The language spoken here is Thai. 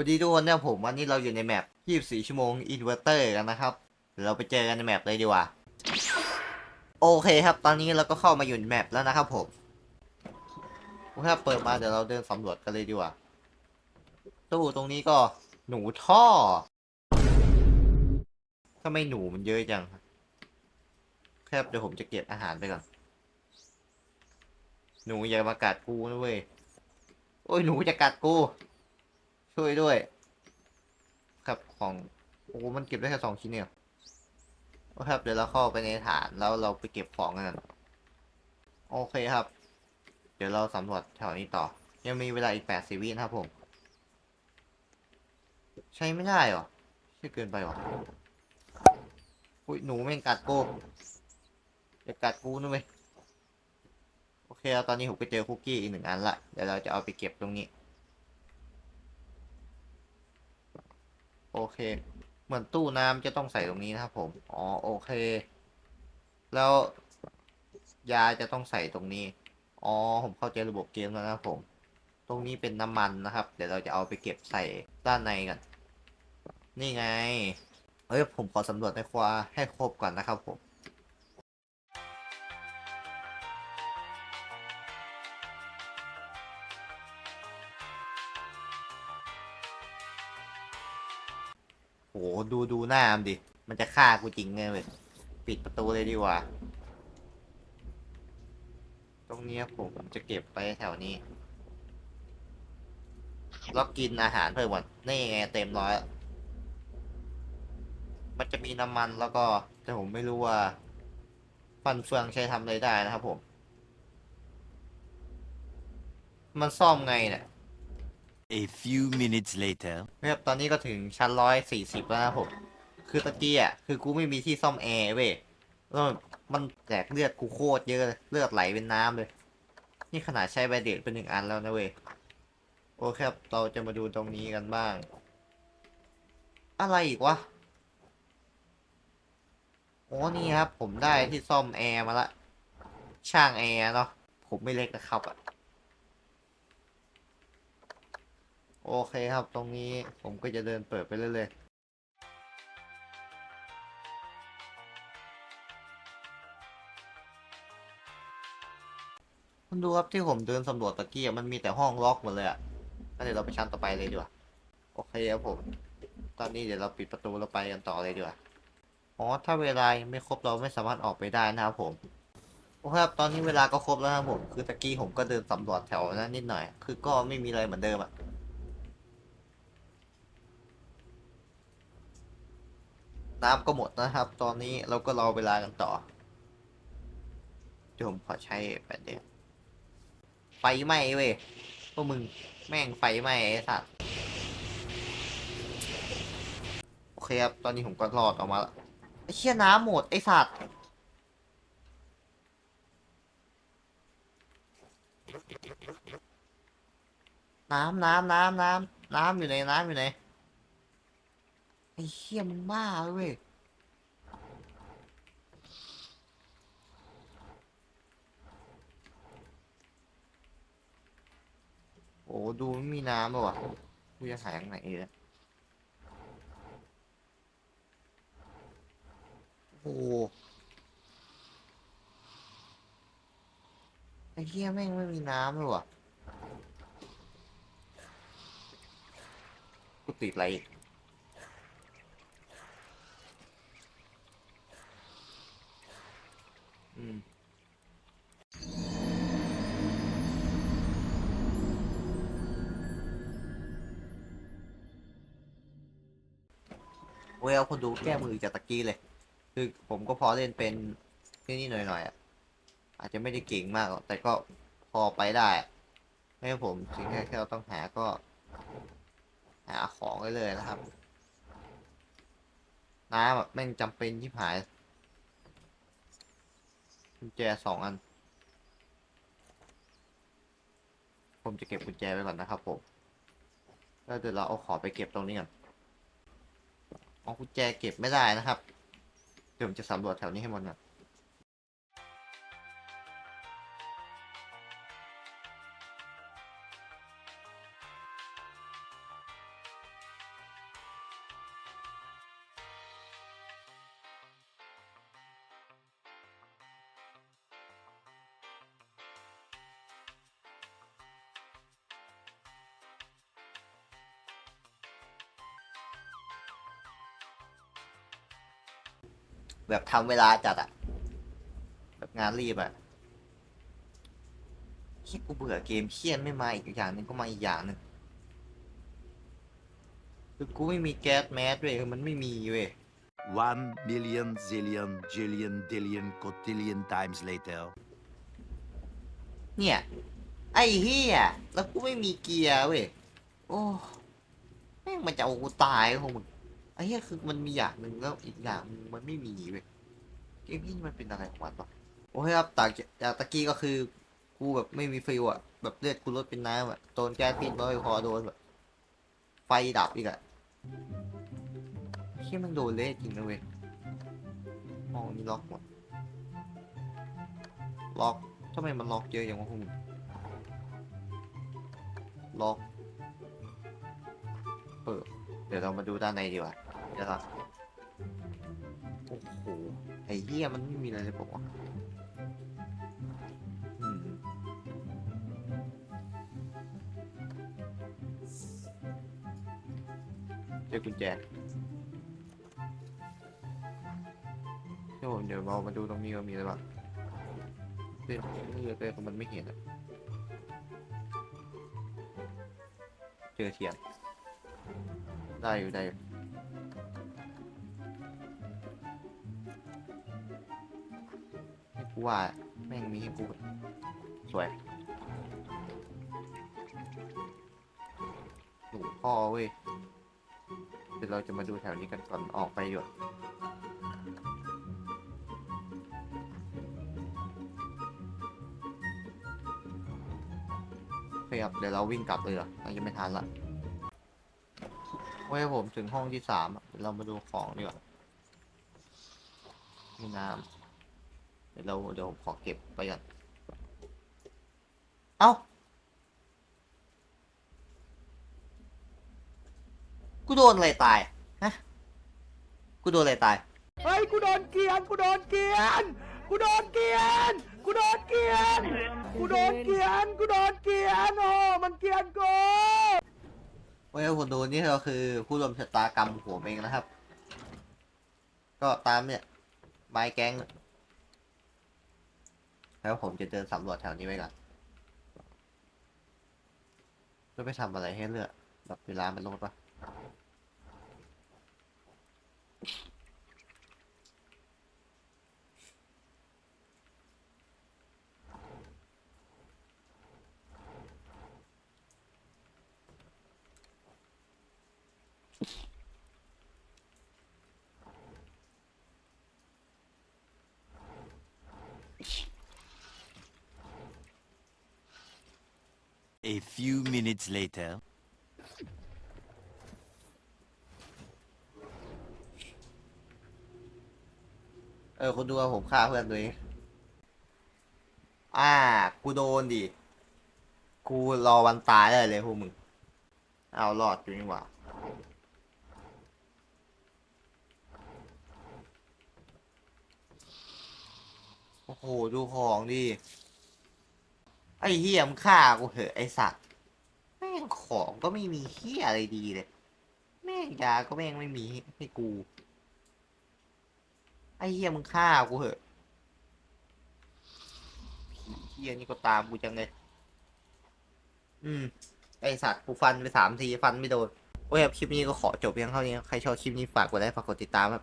วันดีทุกคนนี่ยผมวันนี้เราอยู่ในแมป 24 ชั่วโมงอินเวอร์เตอร์กันนะครับเดี๋ยวเราไปเจอกันในแมปเลยดีกว่า โอเคครับ ตอนนี้เราก็เข้ามาอยู่ในแมปแล้วนะครับผมโอเคเปิดมาเดี๋ยวเราเดินสำรวจกันเลยดีกว่า ตู้ตรงนี้ก็หนูท่อทำไมหนูมันเยอะจังครับเดี๋ยวผมจะเก็บอาหารไปก่อน หนูอย่ามากัดกูนะเว้ย โอ้ยหนูจะกัดกู ช่วยด้วย ครับของโอ้มันเก็บได้แค่สองชิ้นเนี่ยโอเคครับเดี๋ยวเราเข้าไปในฐานแล้วเราไปเก็บของกันโอเคครับ เดี๋ยวเราสำรวจแถวนี้ต่อ ยังมีเวลาอีกแปดสิบวินะครับผม ใช้ไม่ได้หรอใช่เกินไปหรออุ้ยหนูแม่งกัดกูจะกัดกูนะเว้ยโอเคแล้วตอนนี้ผมก็เจอคุกกี้อีกหนึ่งอันละเดี๋ยวเราจะเอาไปเก็บตรงนี้ โอเค เหมือนตู้น้ำจะต้องใส่ตรงนี้นะครับผม อ๋อโอเค แล้ว ยาจะต้องใส่ตรงนี้ อ๋อผมเข้าใจระบบเกมแล้วนะครับผม ตรงนี้เป็นน้ำมันนะครับ เดี๋ยวเราจะเอาไปเก็บใส่ด้านในกันนี่ไง เอ้ยผมขอสำรวจในครัวให้ครบก่อนนะครับผม หดูดูหน้ามันดิ มันจะฆ่ากูจริงไงเว้ยปิดประตูเลยดีกว่า ตรงนี้ผมจะเก็บไปแถวนี้ แล้วกินอาหารเพิ่มก่อนนี่ไงเต็มร้อย มันจะมีน้ำมันแล้วก็ แต่ผมไม่รู้ว่า ฟันเฟืองใช้ทำอะไรได้นะครับผม มันซ่อมไงเนี่ย A few minutes later. นะครับตอนนี้ก็ถึงชั้นร้อยสี่สิบแล้วนะผมคือตะกี้อะคือกูไม่มีที่ซ่อมแอร์เว้ยแล้วมันแตกเลือดกูโคตรเยอะเลยเลือดไหลเป็นน้ำเลย นี่ขนาดใช้แบเดดเป็นหนึ่งอันแล้วนะเว้ยโอเคครับเราจะมาดูตรงนี้กันบ้าง อะไรอีกวะโอ้นี่ครับ ผมได้ที่ซ่อมแอร์มาละ ช่างแอร์เนาะผมไม่เล็กนะครับอะ โอเคครับ ตรงนี้ผมก็จะเดินเปิดไปเรื่อยๆคุณดูครับที่ผมเดินสำรวจตะกี้มันมีแต่ห้องล็อกหมดเลยอะงั้นเดี๋ยวเราไปชั้นต่อไปเลยดีกว่า โอเคครับผม ตอนนี้เดี๋ยวเราปิดประตูแล้วไปกันต่อเลยดีกว่า อ๋อถ้าเวลาไม่ครบเราไม่สามารถออกไปได้นะครับผม โอเคครับตอนนี้เวลาก็ครบแล้วครับผม คือตะกี้ผมก็เดินสำรวจแถวนั้นนิดหน่อย คือก็ไม่มีอะไรเหมือนเดิมอะ น้ำก็หมดนะครับ ตอนนี้เราก็รอเวลากันต่อเดี๋ยวผมขอใช้แบตเดียวไฟไหม้เว้ยพวกมึงแม่งไฟไหม้ไอ้สัตว์โอเคครับ ตอนนี้ผมก็รอดออกมาแล้วไอ้เชี่ยน้ำหมดไอ้สัตว์น้ำน้ำน้ำน้ำน้ำอยู่ไหนน้ำอยู่ไหน ไอ้เหี้ยมึงบ้าเว้ยโอ้ดูไม่มีน้ำเลยว่ะกูจะหายยังไงเนี่ยโอ้โหไอ้เหี้ยแม่งไม่มีน้ำเลยว่ะกูติดอะไรอีก อืม เวลคนดูแก้มือจากตะกี้เลย คือผมก็พอเล่นเป็นนี่หน่อยๆอะ อาจจะไม่ได้เก่งมากหรอกแต่ก็พอไปได้ให้ผมสิ่งแรกที่เราต้องหาก็ หาของไว้เลยนะครับ น้ำแบบแม่งจำเป็นที่หาย กุญแจสองอัน ผมจะเก็บกุญแจไว้ก่อนนะครับผม แล้วเดี๋ยวเราเอาของไปเก็บตรงนี้ก่อนเอากุญแจเก็บไม่ได้นะครับ เดี๋ยวผมจะสำรวจแถวนี้ให้หมดก่อน แบบทำเวลาจัดอะแบบงานรีบอะเฮียกูเบื่อเกมเครียดไม่มาอีกอย่างหนึ่งก็มาอีกอย่างหนึ่งคือกูไม่มีแก๊สแมสด้วยคือมันไม่มีเว้ย One million zillion jillion dillion cotillion times later. เนี่ย ไอ้เฮียแล้วกูไม่มีเกียร์เว้ย โอ้แม่งมันจะเอากูตายของมึง ไอ้เฮียคือมันมีอย่างหนึ่งแล้วอีกอย่างหนึ่งมันไม่มีเว้ยเกมนี้มันเป็นอะไรของมันวะโอ้ยครับจากจากตะกี้ก็คือกูแบบไม่มีฟิลอะแบบเลือดกูลดเป็นน้ำอะโดนแก๊สพิษร้อยคอโดนแบบไฟดับอีกอะเฮียมันโดนเละจริงนะเว้ยห้องนี้ล็อกหมด ล็อกทำไมมันล็อกเยอะอย่างวะพวกมึงล็อกเออเดี๋ยวเรามาดูด้านในดีกว่า เดี๋ยวเราโอ้โห ไอ้เหี้ยมันไม่มีอะไรเลยบอกว่าเจอกุญแจเดี๋ยวผมเดี๋ยวเรามาดูตรงนี้ว่ามีอะไรบ้างเต้นเลือเต้นมันไม่เห็นอะเจอเทียนได้อยู่ได้อยู่ กูว่าแม่งมีให้กูสวยหลวงพ่อเว้ยเดี๋ยวเราจะมาดูแถวนี้กันก่อนออกไปอยู่เคครับเดี๋ยวเราวิ่งกลับเลยเหรอเราจะไม่ทันละเว้ยผมถึงห้องที่สามเดี๋ยวเรามาดูของดีกว่ามีน้ำ ดี๋ยวเราเดี๋ยวผมขอเก็บไปก่อนเอ้า กูโดนอะไรตาย ฮะ กูโดนอะไรตาย เฮ้ย กูโดนเกลียน กูโดนเกลียน กูโดนเกลียน กูโดนเกลียน กูโดนเกลียน กูโดนเกลียน โอ้มันเกลียนกูเว้ยคนดูนี่ก็คือผู้ร่วมชะตากรรมของผมเองนะครับ ก็ตามเนี่ยไม้แก๊ง แล้วผมจะเดินสำรวจแถวนี้ไว้ก่อนจะไปทำอะไรให้เลือดแบบเวลามันลดปะ A few minutes later. เออคุณดูว่าผมฆ่าเพื่อนตัวเองอ่า กูโดนดิ กูรอวันตายได้เลยพวกมึง เอารอดอยู่นี่หว่าโอ้โห ดูของดิ ไอ้เฮียมฆ่ากูเหอะไอสัตว์แม่งของก็ไม่มีเฮียอะไรดีเลย แม่งยาก็แม่งไม่มีให้กู ไอ้เฮียมึงฆ่ากูเหอะเฮียนี่ก็ตามกูจังเลย อืม ไอสัตว์กูฟันไปสามทีฟันไม่โดนโอ้ยครับคลิปนี้ก็ขอจบเพียงเท่านี้ ใครชอบคลิปนี้ฝากกดไลค์ฝากกดติดตามครับ